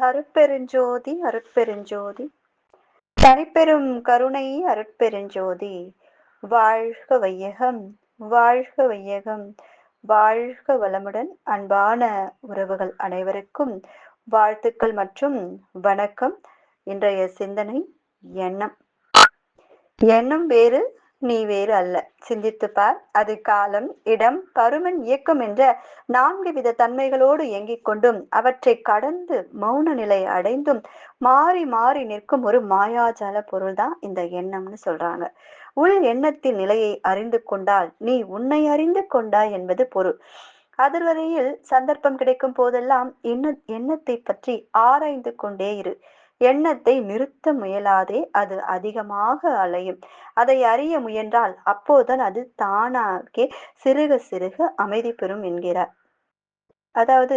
அருட்பெருஞ்சோதி அருட்பெருஞ்சோதி. தனிப்பெரும் கருணை அருட்பெருஞ்சோதி. வாழ்க வையகம் வாழ்க வையகம். வாழ்க வளமுடன் அன்பான உறவுகள் அனைவருக்கும் வாழ்த்துக்கள் மற்றும் வணக்கம். இன்றைய சிந்தனை எண்ணம். எண்ணம் வேறு நீ வேறு அல்ல. சிந்தித்துப்பார் அது காலம் இடம் பருமன் இயக்கம் என்ற நான்கு வித தன்மைகளோடு இயங்கிக் கொண்டும் அவற்றை கடந்து மௌன நிலை அடைந்தும் மாறி மாறி நிற்கும் ஒரு மாயாஜால பொருள்தான் இந்த எண்ணம்னு சொல்றாங்க. உள் எண்ணத்தின் நிலையை அறிந்து கொண்டால் நீ உன்னை அறிந்து கொண்டாய் என்பது பொருள். அதுவரையில் சந்தர்ப்பம் கிடைக்கும் போதெல்லாம் எண்ண எண்ணத்தை பற்றி ஆராய்ந்து கொண்டே இரு. எண்ணத்தை நிறுத்த முயலாதே அது அதிகமாக அலையும். அதை அறிய முயன்றால் அப்போதுதான் அது தானாகவே சிறுக சிறுக அமைதி பெறும் என்கிறார். அதாவது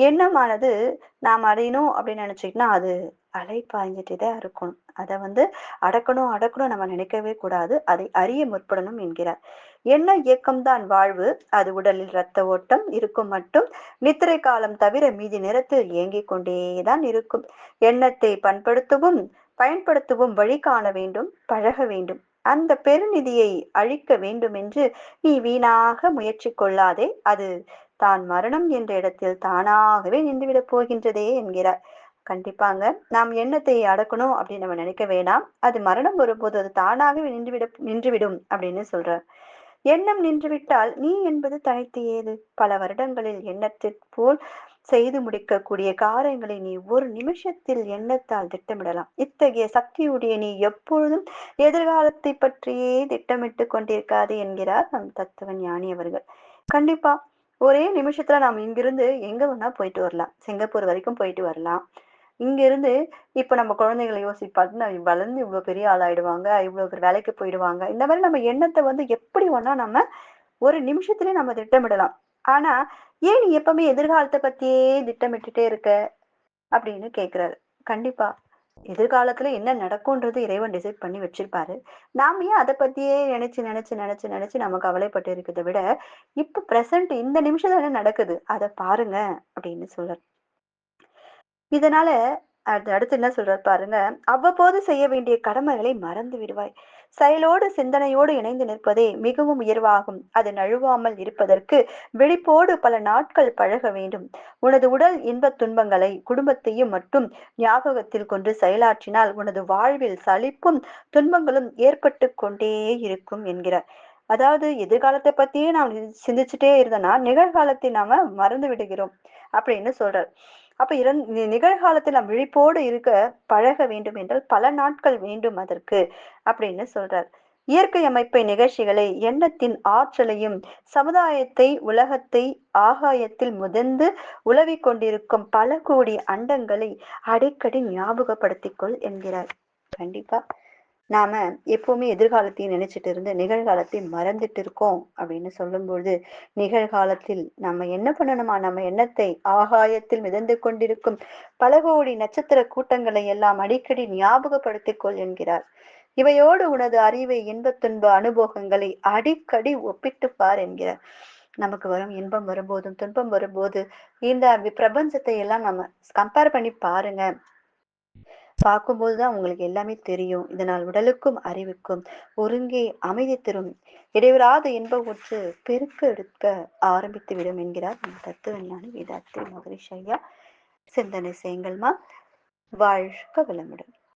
எண்ணமானது நாம் அடையணும் அப்படின்னு நினைச்சிக்கிட்டா அது அலை பாய்ஞ்சிட்டே தான் இருக்கணும் அதை வந்து அடக்கணும் அடக்கணும் நம்ம நினைக்கவே கூடாது. அதை அறிய முற்படணும் என்கிறார். என்ன இயக்கம்தான் வாழ்வு? அது உடலில் இரத்த ஓட்டம் இருக்கும் மட்டும் நித்திரை காலம் தவிர மீதி நேரத்தில் இயங்கிக் கொண்டேதான் இருக்கும். எண்ணத்தை பண்படுத்தவும் பயன்படுத்தவும் வழி காண வேண்டும் பழக வேண்டும். அந்த பெருநிதியை அழிக்க வேண்டும் என்று நீ வீணாக முயற்சி கொள்ளாதே. அது தான் மரணம் என்ற இடத்தில் தானாகவே நின்றுவிடப் போகின்றதே என்கிறார். கண்டிப்பாங்க. நாம் எண்ணத்தை அடக்கணும் அப்படின்னு நம்ம நினைக்க வேண்டாம் அது மரணம் வரும்போது அது தானாகவே நின்றுவிட நின்றுவிடும் அப்படின்னு சொல்றார். எண்ணம் நின்றுவிட்டால் நீ என்பது தனித்து ஏது? பல வருடங்களில் எண்ணத்திற் போல் செய்து முடிக்கக்கூடிய காரியங்களை நீ ஒரு நிமிஷத்தில் எண்ணத்தால் திட்டமிடலாம். இத்தகைய சக்தியுடைய நீ எப்பொழுதும் எதிர்காலத்தை பற்றியே திட்டமிட்டு கொண்டிருக்காது என்கிறார் நம் தத்துவ ஞானி அவர்கள். கண்டிப்பா ஒரே நிமிஷத்துல நாம் இங்கிருந்து எங்க வேணா போயிட்டு வரலாம். சிங்கப்பூர் வரைக்கும் போயிட்டு வரலாம். இங்க இருந்து நம்ம குழந்தைகளை யோசிப்பாட்டுன்னா வளர்ந்து இவ்வளோ பெரிய ஆளாயிடுவாங்க. இவ்வளோ பேர் வேலைக்கு போயிடுவாங்க. இந்த மாதிரி நம்ம எண்ணத்தை வந்து எப்படி வேணா நம்ம ஒரு நிமிஷத்துலயே நம்ம திட்டமிடலாம். ஆனா ஏன் நீ எப்பவுமே எதிர்காலத்தை பத்தியே திட்டமிட்டுட்டே இருக்க? அப்படின்னு கேட்கிறாரு கண்டிப்பா. எதிர்காலத்துல என்ன நடக்கும்ன்றது இறைவன் டிசைட் பண்ணி வச்சிருப்பாரு. நாம ஏன் அதை பத்தியே நினைச்சு நினைச்சு நினைச்சு நினைச்சு நம்ம கவலைப்பட்டு இருக்கிறத விட இப்ப பிரசன்ட் இந்த நிமிஷம் என்ன நடக்குது? அதை பாருங்க அப்படின்னு சொல்றாரு. இதனால அது அடுத்து என்ன சொல்றாரு பாருங்க அவ்வப்போது செய்ய வேண்டிய கடமைகளை மறந்து விடுவாய். செயலோடு சிந்தனையோடு இணைந்து நிற்பதே மிகவும் உயர்வாகும். அது நழுவாமல் இருப்பதற்கு விழிப்போடு பல நாட்கள் பழக வேண்டும். உனது உடல் இன்பத் துன்பங்களை குடும்பத்தையும் மட்டும் ஞாபகத்தில் கொண்டு செயலாற்றினால் உனது வாழ்வில் சலிப்பும் துன்பங்களும் ஏற்பட்டு கொண்டே இருக்கும் என்கிறார். அதாவது எதிர்காலத்தை பத்தியே நாம் சிந்திச்சுட்டே இருந்தோம்னா நிகழ்காலத்தை நாம மறந்து விடுகிறோம் அப்படின்னு சொல்றார். அப்ப இரண்டு நிகழ்காலத்தில் நாம் விழிப்போடு இருக்க பழக வேண்டும் என்றால் பல நாட்கள் வேண்டும் அதற்கு அப்படின்னு சொல்றார். இயற்கை அமைப்பை நிகழ்ச்சிகளை எண்ணத்தின் ஆற்றலையும் சமுதாயத்தை உலகத்தை ஆகாயத்தில் முதந்து உலவிக் கொண்டிருக்கும் பல கோடி அண்டங்களை அடிக்கடி ஞாபகப்படுத்திக்கொள் என்கிறார். கண்டிப்பா. நாம எப்பவுமே எதிர்காலத்தையும் நினைச்சிட்டு இருந்து நிகழ்காலத்தை மறந்துட்டு இருக்கோம் அப்படின்னு சொல்லும்பொழுது நிகழ்காலத்தில் நம்ம என்ன பண்ணணுமா? நம்ம எண்ணத்தை ஆகாயத்தில் மிதந்து கொண்டிருக்கும் பல கோடி நட்சத்திர கூட்டங்களை எல்லாம் அடிக்கடி ஞாபகப்படுத்திக் கொள் என்கிறார். இவையோடு உனது அறிவை இன்பத்துன்ப அனுபவங்களை அடிக்கடி ஒப்பிட்டு பார் என்கிறார். நமக்கு வரும் இன்பம் வரும்போதும் துன்பம் வரும்போது இந்த பிரபஞ்சத்தை எல்லாம் நம்ம கம்பேர் பண்ணி பாருங்க. பார்க்கும்போது தான் உங்களுக்கு எல்லாமே தெரியும். இதனால் உடலுக்கும் அறிவுக்கும் ஒருங்கே அமைதி தரும். இடைவிடாத இன்ப ஒற்று பெருக்க எடுக்க ஆரம்பித்து விடும் என்கிறார் தத்துவ ஞானி வேதாத்திரி மகரிஷ் ஐயா. சிந்தனை செய்யுங்கள்மா. வாழ்க வளமுடன்.